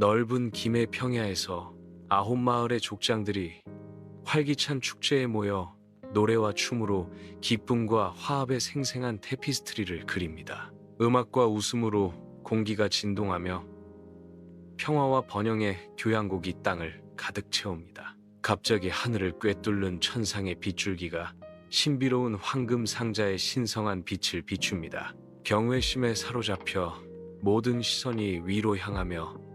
넓은 김해 평야에서 아홉 마을의 족장들이 활기찬 축제에 모여 노래와 춤으로 기쁨과 화합의 생생한 테피스트리를 그립니다. 음악과 웃음으로 공기가 진동하며 평화와 번영의 교향곡이 땅을 가득 채웁니다. 갑자기 하늘을 꿰뚫는 천상의 빗줄기가 신비로운 황금 상자의 신성한 빛을 비춥니다. 경외심에 사로잡혀 모든 시선이 위로 향하며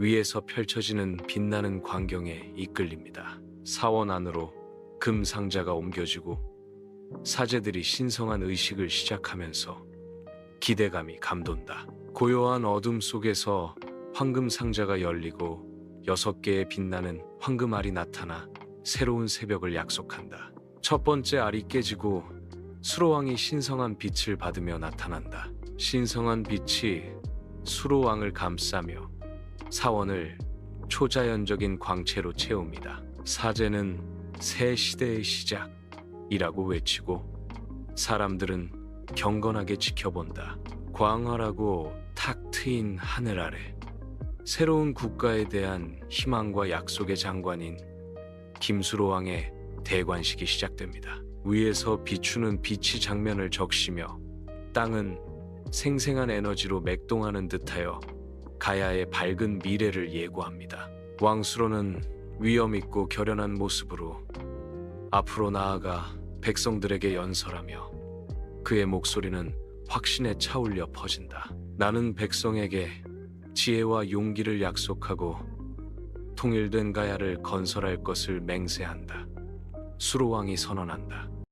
위에서 펼쳐지는 빛나는 광경에 이끌립니다. 사원 안으로 금 상자가 옮겨지고 사제들이 신성한 의식을 시작하면서 기대감이 감돈다. 고요한 어둠 속에서 황금 상자가 열리고 여섯 개의 빛나는 황금 알이 나타나 새로운 새벽을 약속한다. 첫 번째 알이 깨지고 수로왕이 신성한 빛을 받으며 나타난다. 신성한 빛이 수로왕을 감싸며 사원을 초자연적인 광채로 채웁니다. 사제는 새 시대의 시작이라고 외치고 사람들은 경건하게 지켜본다. 광활하고 탁 트인 하늘 아래 새로운 국가에 대한 희망과 약속의 장관인 김수로 왕의 대관식이 시작됩니다. 위에서 비추는 빛이 장면을 적시며 땅은 생생한 에너지로 맥동하는 듯하여 가야의 밝은 미래를 예고합니다. 왕수로는 위엄 있고 결연한 모습으로 앞으로 나아가 백성들에게 연설하며 그의 목소리는 확신에 차올려 퍼진다. 나는 백성에게 지혜와 용기를 약속하고 통일된 가야를 건설할 것을 맹세한다. 수로왕이 선언한다.